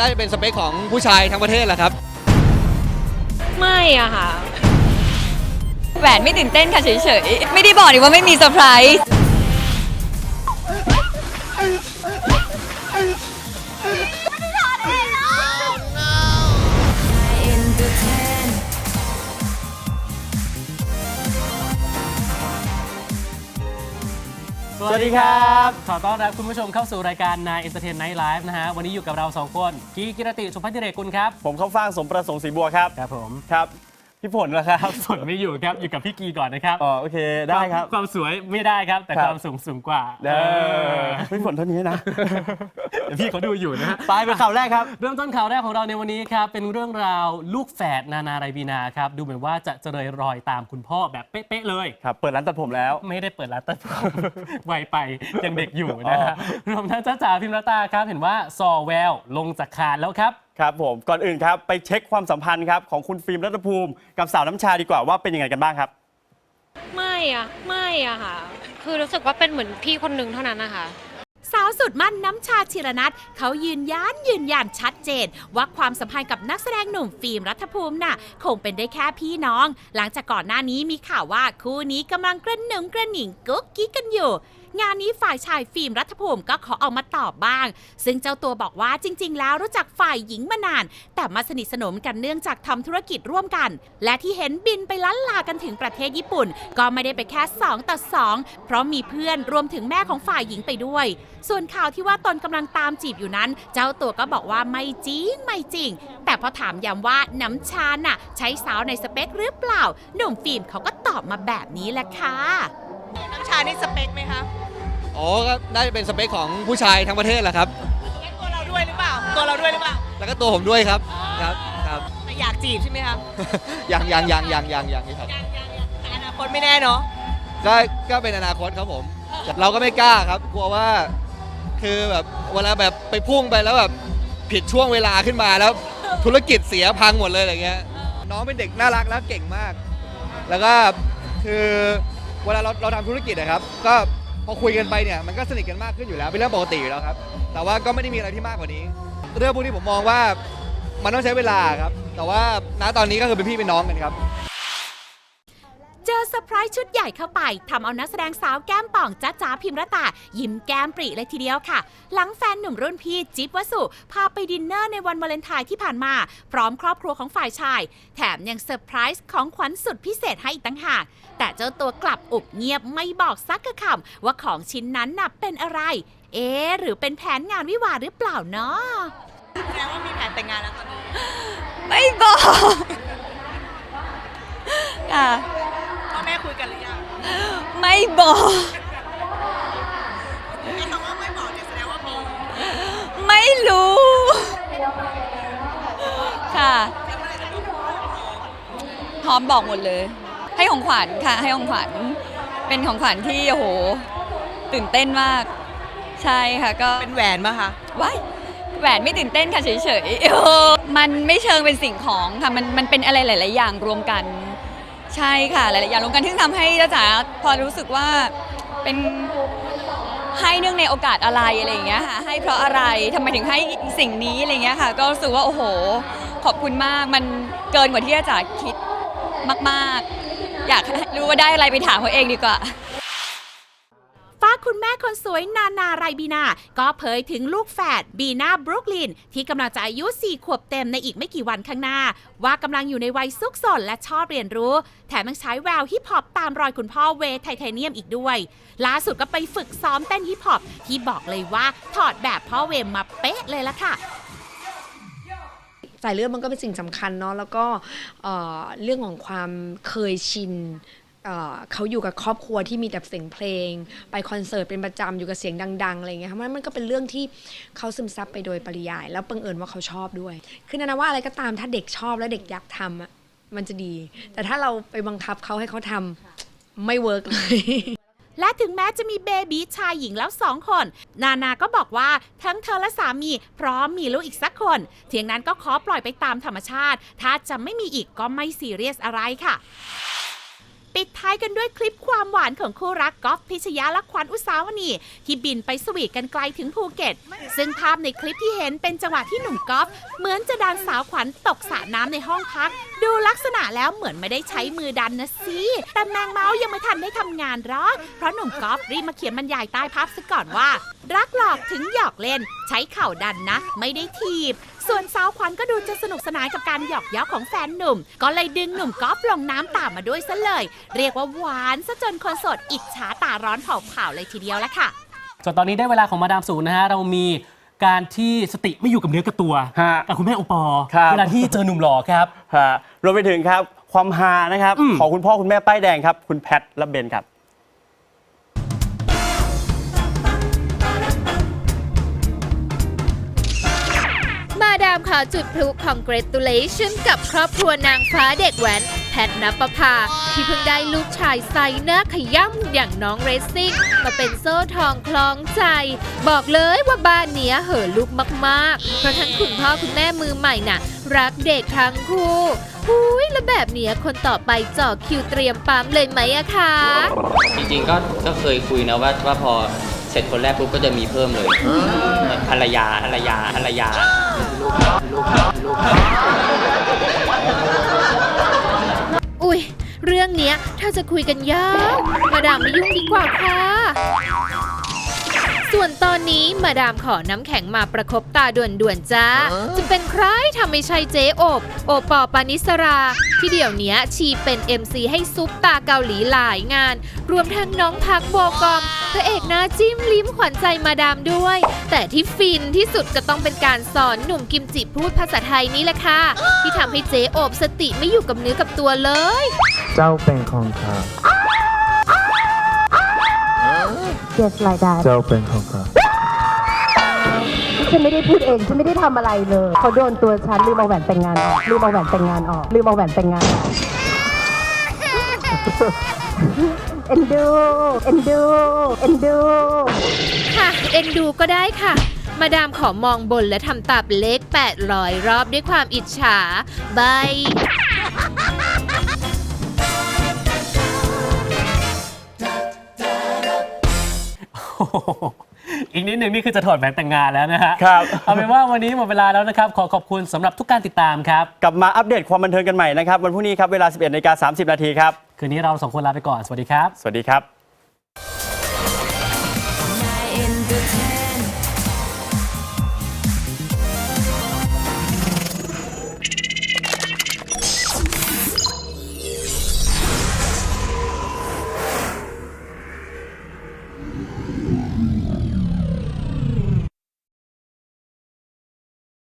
น่าจะเป็นสเปคของผู้ชายทั้งประเทศแหละครับ ไม่อะค่ะ แหวนไม่ตื่นเต้นค่ะเฉยๆ ไม่ได้บอกนี่ว่าไม่มีเซอร์ไพรส์ สวัสดีครับ ขอต้อนรับคุณผู้ชมเข้าสู่รายการนายเอนเตอร์เทนไนท์ไลฟ์นะฮะ วันนี้อยู่กับเรา 2 คน กีกิรติ สุภัทธิเรกกุลครับ ผมเข้าฟ่างสมประสงค์ศรีบัวครับ ครับผม ครับ พี่ผลนะครับฝนไม่อยู่ครับอยู่กับพี่กีก่อนนะครับอ๋อโอเคได้ครับ ความสวยไม่ได้ครับ แต่ครับ ความสูงสูงกว่าเด้อพี่ผลเท่านี้นะ เดี๋ยวพี่เขาดูอยู่นะฮะ ไปเป็นข่าวแรกครับ เริ่มต้นข่าวแรกของเราในวันนี้ครับ เป็นเรื่องราวลูกแฝดนานาไรบีนาครับ ดูเหมือนว่าจะเจริญรอยตามคุณพ่อแบบเป๊ะๆเลย ครับ เปิดร้านตัดผมแล้ว ไม่ได้เปิดร้านตัดผม ไวไปยังเด็กอยู่นะฮะรวมทั้งจ้าจ๋าพิมรตาครับ เห็นว่าซอแววลงจากคานแล้วครับ ครับผมก่อนอื่นครับไปเช็คความสัมพันธ์ครับของคุณฟิล์มรัตภูมิ กับสาวน้ำชาดีกว่าว่าเป็นยังไงกันบ้างครับ ไม่อะไม่อะค่ะ คือรู้สึกว่าเป็นเหมือนพี่คนหนึ่งเท่านั้นนะคะ สาวสุดมั่นน้ำชาชิรนัทเขายืนยันยืนยันชัดเจน ว่าความสัมพันธ์กับนักแสดงหนุ่มฟิล์มรัฐภูมิน่ะ คงเป็นได้แค่พี่น้อง หลังจากก่อนหน้านี้มีข่าวว่าคู่นี้กำลังกระหนึ่งกระหนิ่งกุ๊กกิ๊กกันอยู่ งานนี้ฝ่ายชายฟิล์มรัฐภูมิก็ขอออกมาตอบบ้าง ซึ่งเจ้าตัวบอกว่าจริง ๆ แล้วรู้จักฝ่ายหญิงมานาน แต่มาสนิทสนมกันเนื่องจากทำธุรกิจร่วมกัน และที่เห็นบินไปล้านลากันถึงประเทศญี่ปุ่น ก็ไม่ได้ไปแค่2ต่อ2เพราะมีเพื่อนรวมถึงแม่ของฝ่ายหญิงไปด้วย ส่วนข่าวที่ว่าตนกำลังตามจีบอยู่นั้น เจ้าตัวก็บอกว่าไม่จริงไม่จริง แต่พอถามย้ำว่าน้ำชาน่ะใช้สาวในสเปคหรือเปล่า หนุ่มฟิล์มเขาก็ตอบมาแบบนี้แหละค่ะ น้ำชานี่สเปคไหมคะอ๋อก็น่าจะเป็นสเปคของผู้ชายทั้งประเทศแหละครับ แล้วตัวเราด้วยหรือเปล่า ตัวเราด้วยหรือเปล่าแล้วก็ตัวผมด้วยครับครับครับ แต่อยากจีบใช่ไหมคะยังยังยังยังยังยังครับยังยังยังแต่อนาคตไม่แน่เนาะ ก็ก็เป็นอนาคตครับผมแต่เราก็ไม่กล้าครับ กลัวว่าคือแบบเวลาแบบไปพุ่งไปแล้วแบบผิดช่วงเวลาขึ้นมาแล้ว ธุรกิจเสียพังหมดเลยอะไรเงี้ย น้องเป็นเด็กน่ารักและเก่งมาก แล้วก็คือ เวลาเราเราทำธุรกิจนะครับ ก็พอคุยกันไปเนี่ยมันก็สนิทกันมากขึ้นอยู่แล้วเป็นเรื่องปกติอยู่แล้วครับ แต่ว่าก็ไม่ได้มีอะไรที่มากกว่านี้ เรื่องพวกนี้ผมมองว่ามันต้องใช้เวลาครับ แต่ว่าณตอนนี้ก็คือเป็นพี่เป็นน้องกันครับ อเซอร์ไพรส์ชุดใหญ่เข้าไปทำเอานักแสดงสาวแก้มป่องจ้าจ๋าพิมรตา ยิ้มแก้มปรีเลยทีเดียวค่ะ หลังแฟนหนุ่มรุ่นพี่จิ๊บวสุ พาไปดินเนอร์ในวันวาเลนไทน์ที่ผ่านมา พร้อมครอบครัวของฝ่ายชาย แถมยังเซอร์ไพรส์ของขวัญสุดพิเศษให้อีกตั้งหาก แต่เจ้าตัวกลับอุบเงียบไม่บอกสักกระคำว่าของชิ้นนั้นน่ะเป็นอะไร เอ๊ะหรือเป็นแผนงานวิวาห์หรือเปล่าเนาะแสดงว่ามีแผนแต่งงานแล้วตอนนี้ไม่บอกค่ะพ่อแม่ คุยกันหรือยังไม่บอกไอ้คำว่าไม่บอกเนี่ยแสดงว่ามีไม่รู้ ค่ะพร้อมบอกหมดเลย ให้ของขวัญค่ะ ให้ของขวัญเป็นของขวัญที่โอ้โห ตื่นเต้นมาก ใช่ค่ะก็ เป็นแหวนปะคะ ว้ายแหวนไม่ตื่นเต้นค่ะเฉยๆเออมันไม่เชิงเป็นสิ่งของค่ะ มันมันเป็นอะไรหลาย ๆ อย่างรวมกัน ใช่ค่ะหลายๆอย่างรวมกันที่ทำให้จ้าจ๋าพอรู้สึกว่าเป็นให้เนื่องในโอกาสอะไรอะไรอย่างเงี้ยค่ะให้เพราะอะไรทำไมถึงให้สิ่งนี้อะไรเงี้ยค่ะ ก็รู้สึกว่าโอ้โห ขอบคุณมากมันเกินกว่าที่จ้าจ๋าคิดมาก ๆ อยากรู้ว่าได้อะไรไปถามเขาเองดีกว่า คุณแม่คนสวยนานาไรบีนา ก็เผยถึงลูกแฝดบีนาบรุกลิน ที่กำลังจะอายุ 4 ขวบเต็มในอีกไม่กี่วันข้างหน้า ว่ากำลังอยู่ในวัยซุกซนและชอบเรียนรู้ แถมยังใช้แววฮิปฮอปตามรอยคุณพ่อเวย์ไทเทเนียมอีกด้วย ล่าสุดก็ไปฝึกซ้อมเต้นฮิปฮอปที่บอกเลยว่าถอดแบบพ่อเวมาเป๊ะเลยละค่ะสายเลือดมันก็เป็นสิ่งสำคัญเนาะแล้วก็เรื่องของความเคยชิน เขาอยู่กับครอบครัวที่มีแต่เสียงเพลง ไปคอนเสิร์ตเป็นประจำอยู่กับเสียงดังๆอะไรเงี้ยค่ะมันมันก็เป็นเรื่องที่เขาซึมซับไปโดยปริยาย แล้วบังเอิญว่าเขาชอบด้วย คือนานาว่าอะไรก็ตามถ้าเด็กชอบและเด็กอยากทำอะมันจะดี แต่ถ้าเราไปบังคับเขาให้เขาทำไม่เวิร์กเลยและถึงแม้จะมีเบบีชายหญิงแล้วสองคน นานาก็บอกว่าทั้งเธอและสามีพร้อมมีลูกอีกสักคนเทียงนั้นก็ขอปล่อยไปตามธรรมชาติ ถ้าจะไม่มีอีกก็ไม่ซีเรียสอะไรค่ะ ปิดท้ายกันด้วยคลิปความหวานของคู่รักก๊อฟพิชยาและขวัญอุสาวณีที่บินไปสวีทกันไกลถึงภูเก็ต ซึ่งภาพในคลิปที่เห็นเป็นจังหวะที่หนุ่มก๊อฟเหมือนจะดันสาวขวัญตกสระน้ำในห้องพักดูลักษณะแล้วเหมือนไม่ได้ใช้มือดันนะสิ แต่แมงเมาส์ยังไม่ทันได้ทำงานหรอก เพราะหนุ่มก๊อฟรีบมาเขียนบรรยายใต้ภาพซะก่อนว่า รักหลอกถึงหยอกเล่น ใช้เข่าดันนะ ไม่ได้ทีบ ส่วนสาวขวัญก็ดูจะสนุกสนานกับการหยอกเย้าของแฟนหนุ่ม ก็เลยดึงหนุ่มกอล์ฟลงน้ำตามมาด้วยซะเลย เรียกว่าหวานซะจนคนโสดอิจฉาตาร้อนเผาๆเลยทีเดียวละค่ะ ส่วนตอนนี้ได้เวลาของมาดามสูนะฮะเรามี การที่สติไม่อยู่กับเนื้อกับตัวฮะกับคุณแม่โอปอล์ครับ เวลาที่เจอหนุ่มหล่อครับ ฮะรวมไปถึงครับความฮานะครับ อืม ของคุณพ่อคุณแม่ป้ายแดงครับ คุณแพทและเบนครับ มาดามขอจุดพลุ congratulation กับครอบครัวนางฟ้าเด็กแว้น แพทนปภาที่เพิ่งได้ลูกชายไซหน้าขย่ำอย่างน้องเรซซิ่ง มาเป็นโซ่ทองคล้องใจ บอกเลยว่าบ้านเนี้ยเห่อะลูกมากๆ เพราะทั้งคุณพ่อคุณแม่มือใหม่น่ะ รักเด็กทั้งคู่หุยแล้วแบบเนี้ยคนต่อไปจ่อคิวเตรียมปั๊มเลยไหมอะคะจริงๆก็ก็เคยคุยนะว่าว่าพอเสร็จคนแรกปุ๊บก็จะมีเพิ่มเลยภรรยาภรรยาภรรยาอุ้ รื่องเนี้ยถ้าจะคุยกันยาวมาดามไม่ยุ่งดีกว่าค่ะ ส่วนตอนนี้มาดามขอน้ำแข็งมาประคบตาด่วนๆจ้า จะเป็นใครทำไม่ใช่เจ๊โอบ โอปอปานิสรา ที่เดี๋ยวเนี้ยชีเป็น MC ให้ซุปตาเกาหลีหลายงาน รวมทั้งน้องพักโบกอมพระเอกหน้าจิ้มลิ้มขวัญใจมาดามด้วย แต่ที่ฟินที่สุดก็ต้องเป็นการสอนหนุ่มกิมจิพูดภาษาไทยนี่แหละค่ะ ที่ทำให้เจ๊โอบสติไม่อยู่กับเนื้อกับตัวเลย เจ้าเป็นของข้า just like that เจ้าเป็นของข้าฉันไม่ได้พูดเอง ฉันไม่ได้ทำอะไรเลย เขาโดนตัวฉันลืมเอาแหวนแต่งงานออกลืมเอาแหวนแต่งงานออกลืมเอาแหวนแต่งงานออกเอ็นดู เอ็นดู เอ็นดู ค่ะ เอ็นดูก็ได้ค่ะ มาดามขอมองบนและทำตาเป็นเลข800 รอบด้วยความอิจฉาบาย อ้โหอีกนิดนึงนี่คือจะถอดแหวนแต่งงานแล้วนะฮะครับ เอาเป็นว่าวันนี้หมดเวลาแล้วนะครับ ขอขอบคุณสำหรับทุกการติดตามครับ กลับมาอัปเดตความบันเทิงกันใหม่นะครับ วันพรุ่งนี้ครับ เวลา 11นาฬิกา30 นาทีครับ คืนนี้เราสองคนลาไปก่อน สวัสดีครับ สวัสดีครับ